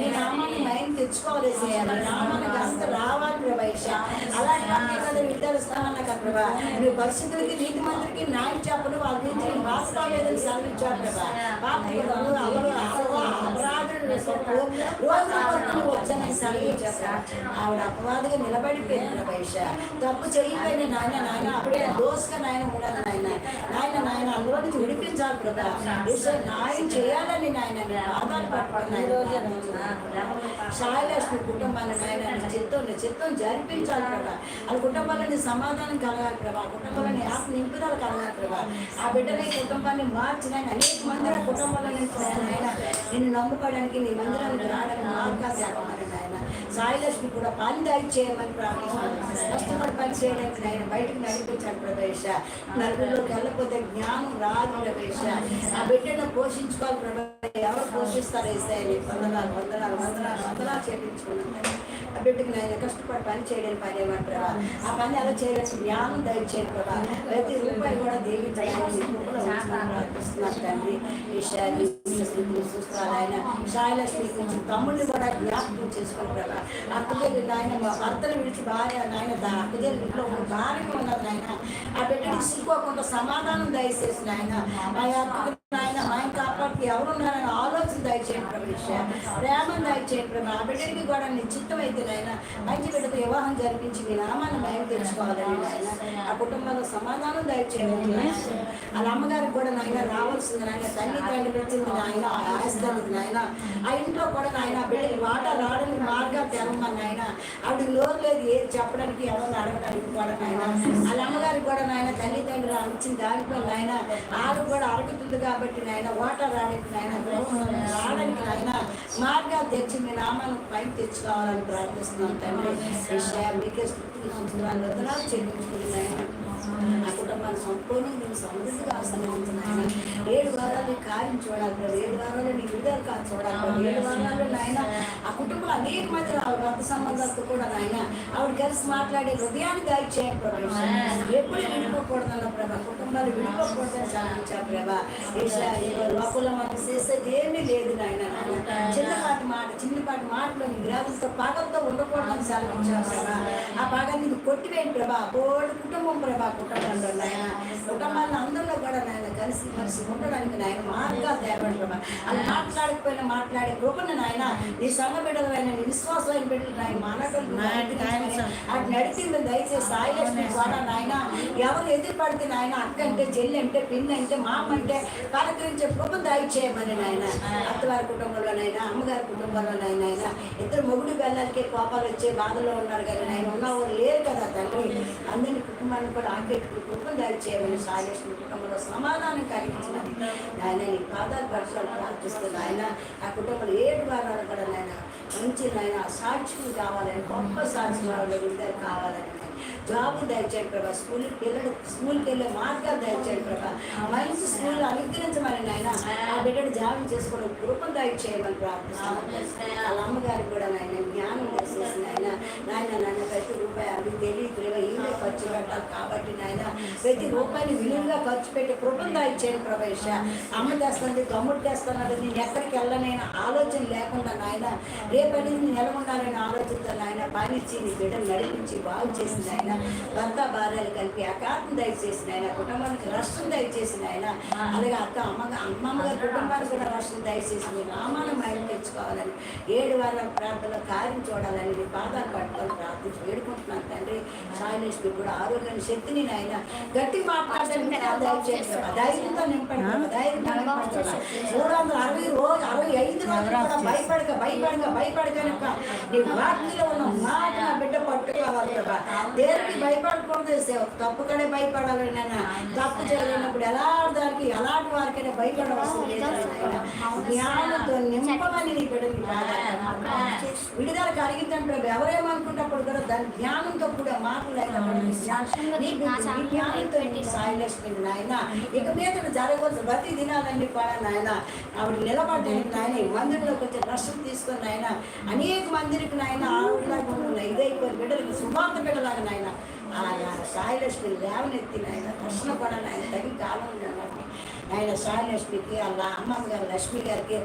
你忙吗？తెచ్చుకోవాలి నీ నామాన్ని కాస్త రావాలి అలాంటి వాటిని కదా విడుదలస్తానన్న కదా ప్రభా? నువ్వు పరిస్థితులకి నీతి మంత్రికి న్యాయం చెప్పను వాళ్ళ నుంచి ప్రభా. అపరాధులు వచ్చానని సెలవిచ్చావు ఆవిడ అపవాదిగా నిలబడిపోయింది ప్రభాష తప్పు చేయకపోయిన నాయన నాయన అప్పుడే దోసుగా నాయన ఉండదు నాయన. నాయన నాయన అందులో నుంచి విడిపించాలి ప్రభా. ఈశ్వర న్యాయం చేయాలని నాయన నేను ఆధార పట్టుకున్నాను సాయలక్ష్మి కుటుంబాన్ని నాయన చిత్తం చిత్తం జరిపించాలి ప్రభా. ఆ కుటుంబాలని సమాధానం కలగాలి ప్రభా. ఆ ఆత్మ నింపుదల కలగాలి ప్రభా. ఆ బిడ్డని కుటుంబాన్ని మార్చిన అనేక మంది ఆ కుటుంబంలో నుంచి నిన్ను నమ్ముకోవడానికి నీ మందిరానికి రావడానికి మార్గాలు తేపమని ఆయన. సాయిలక్ష్మి కూడా పని దారి చేయమని ప్రార్థిస్తున్నాను కష్టపడి పని చేయడానికి ఆయన బయటకు నడిపించాడు ప్రవేశ నలుగురిలోకి వెళ్ళకపోతే జ్ఞానం రాదు ప్రవేశ ఆ బిడ్డను పోషించుకోవాలి ప్రభా. ఎవరు పోషిస్తారు వేసాయని వందనాలు వందనాలు వందనాలు వందనాలు చేయించుకున్నాను ఆ బిడ్డకి నేను కష్టపడి పని చేయడానికి పని ఏమంటారా ఆ పని ఎలా చేయడానికి జ్ఞానం దయచేయండి కదా ప్రతి రూపాయి కూడా దేవించడానికి ప్రార్థిస్తున్నాను తండ్రి. ఈశాని చూస్తారు ఆయన సాయలక్ష్మి గురించి తమ్ముడిని కూడా జ్ఞాపకం చేసుకుని కదా అక్కదేవి నాయన మా భర్తను విడిచి భార్య నాయన అక్కదేవి ఇంట్లో ఒక భార్య ఉన్నది నాయన. ఆ బిడ్డకి సిక్కోకుండా సమాధానం దయచేసి నాయన. ఆ నాయన ఆయన కాపాడికి ఎవరున్నారని ఆలోచన దయచేయండి ప్రవేశ ప్రేమను దయచేయండి ప్రభు. ఆ బిడ్డకి కూడా నీ అయితే నాయన మంచి బిడ్డకు వివాహం జరిపించి మీ నామాన్ని భయం తెచ్చుకోవాలని నాయన. ఆ కుటుంబంలో సమాధానం దయచేయండి అలా అమ్మగారికి కూడా నాయన రావాల్సింది నాయన. తల్లి తండ్రి పెట్టింది నాయన ఆస్తున్నది నాయన. ఆ ఇంట్లో కూడా నాయన బిడ్డకి వాట రావడానికి మార్గం తెరమ్మని నాయన. ఆవిడ లోరు లేదు ఏది చెప్పడానికి ఎవరు అడగడానికి కూడా నాయన. వాళ్ళ అమ్మగారికి కూడా నాయన తల్లి తండ్రి ఇచ్చిన దానిపై నాయన ఆరు కూడా అరుగుతుంది కాబట్టి నాయన వాటర్ రావడానికి నాయన రావడానికి నాయన మార్గాలు తెచ్చి మీ నామాలను పైకి తెచ్చుకోవాలని ప్రార్థిస్తున్నాం తండ్రి. మీకే స్థుతులు వందనాలు చెల్లించుకుని నాయన. ఆ కుటుంబాన్ని సంపూర్ణంగా సమృద్ధిగా వారాలు కార్యం చూడాలి ప్రభు. ఏడు వారాలు నీ విడుదల కాదు చూడాలి. ఏడు వారాలు నాయన? ఆ కుటుంబంలో అనేక మంది రక్త సంబంధాలతో కూడా నాయన. ఆవిడ కలిసి మాట్లాడే హృదయాన్ని దాయి ప్రభు. ఎప్పుడు విడిపోకూడదన్న ప్రభా. కుటుంబాలు విడిపోకూడదని సాధించారు ప్రభా. లోపల మనకు చేసేది ఏమీ లేదు నాయన. చిన్నపాటి మాట చిన్నపాటి మాటలు నీ గ్రామంతో పాగంతో ఉండకూడదని సాధించారు ప్రభా. ఆ పాగాన్ని కొట్టివేయండి ప్రభా. బోర్డు కుటుంబం ప్రభా కుటుంబంలో. ఉండడానికి నాయన మార్గాలు తేపండి ప్రభా. అది మాట్లాడకపోయినా మాట్లాడే కృపను నాయన నీ సంఘ బిడ్డలైన నీ విశ్వాసమైన బిడ్డలు నాయన మానవులు అటు నడిచింది దయచేసి సాయిలక్ష్మి ద్వారా నాయన ఎవరు ఎదురు పడితే నాయన అక్క అంటే చెల్లి అంటే పిన్ని అంటే మామ అంటే పలకరించే కృప దయచేయమని నాయన. అత్తవారి కుటుంబంలోనైనా అమ్మగారి కుటుంబంలోనైనా ఆయన ఇద్దరు మొగుడు పిల్లలకి కోపాలు వచ్చే బాధలో ఉన్నారు కదా ఆయన ఉన్నవారు లేరు కదా తండ్రి. అందరి కుటుంబాన్ని కూడా ఆకెట్టుకుని కుటుంబం దయచేయమని సాయిలక్ష్మి కుటుంబంలో సమాధానం కలిగించమని ఆయన నీ పాదాలు పరచాలని ప్రార్థిస్తుంది ఆయన ఆ కుటుంబంలో ఏడు వారాలు కూడా నాయన మంచి నాయన సాక్షులు కావాలని గొప్ప సాక్షులు ఇద్దరు కావాలని. జాబు దయచేయండి ప్రభా. స్కూల్ పిల్లలు స్కూల్కి వెళ్ళే మార్గాలు దయచేయండి ప్రభా. మంచి స్కూల్ అనుగ్రహించమని నాయన ఆ బిడ్డను జాబు చేసుకోవడం కృపం దయచేయమని ప్రార్థిస్తున్నాను వాళ్ళ అమ్మగారికి కూడా నాయన జ్ఞానం దయచేసి నాయన నాయన నాయన ప్రతి రూపాయి అది తెలియదు ఈమె ఖర్చు పెట్టాలి కాబట్టి నాయన ప్రతి రూపాయిని విలువగా ఖర్చు పెట్టి కృపంగా దయచేయండి ప్రవేశ అమ్మ తెస్తుంది తమ్ముడు తెస్తున్నాడు నేను ఎక్కడికి వెళ్ళనైనా ఆలోచన లేకుండా నాయన రేపటి నేను ఎలా ఉండాలని ఆలోచిస్తాను నాయన పనిచ్చి నీ బిడ్డను నడిపించి బాగు చేసింది ఆయన భర్త భార్యలు కలిపి అకాత్మ దయచేసిన ఆయన కుటుంబానికి రష్టం దయచేసిన ఆయన అలాగే అక్క అమ్మ అమ్మమ్మగారి కుటుంబానికి కూడా రష్టం దయచేసి మీ నామాన్ని మైలు తెచ్చుకోవాలని ఏడు వారాల ప్రాంతంలో కార్యం చూడాలని మీ పాదాలు పట్టుకొని ప్రార్థించి వేడుకుంటున్నాను తండ్రి సాయిలక్ష్మి కూడా ఆరోగ్యాన్ని శక్తిని నాయన గట్టి మాట్లాడడానికి దయచేసి ధైర్యంతో నింపండి ధైర్యంతో. మూడు వందల అరవై రోజు అరవై ఐదు రోజులు కూడా భయపడక భయపడక భయపడకనుక నీ వాటిలో ఉన్న మాట నా బిడ్డ పట్టుకోవాలి దేనికి భయపడకూడదు సేవ. తప్పు కడే భయపడాలి నాయన. తప్పు చేయలేనప్పుడు ఎలా దానికి ఎలాంటి వారికైనా నాయన. జ్ఞానంతో నింపమని నీ బిడ్డని విడుదల కలిగిందంటే ఎవరేమనుకుంటప్పుడు కూడా దాని జ్ఞానంతో కూడా జ్ఞానంతో సాయిలక్ష్మి నాయన. ఇక మీద జరగవలసిన ప్రతి దినాలన్నీ కూడా నాయన. ఆవిడ నిలబడ్డానికి నాయన. ఈ మందిరంలోకి వచ్చే రక్షణ తీసుకొని నాయన అనేక మందిరికి నాయన ఆవిడలాగా ఉన్న ఇదైపోయిన బిడ్డలకు సుమార్త బిడ్డలాగా నాయన. అలాగా సాయిలక్ష్మి లేవనెత్తి నాయన రక్షణ కూడా నాయన తగిన కాలం నాయన సాయిలక్ష్మికి వాళ్ళ అమ్మమ్మ గారు లక్ష్మి గారికి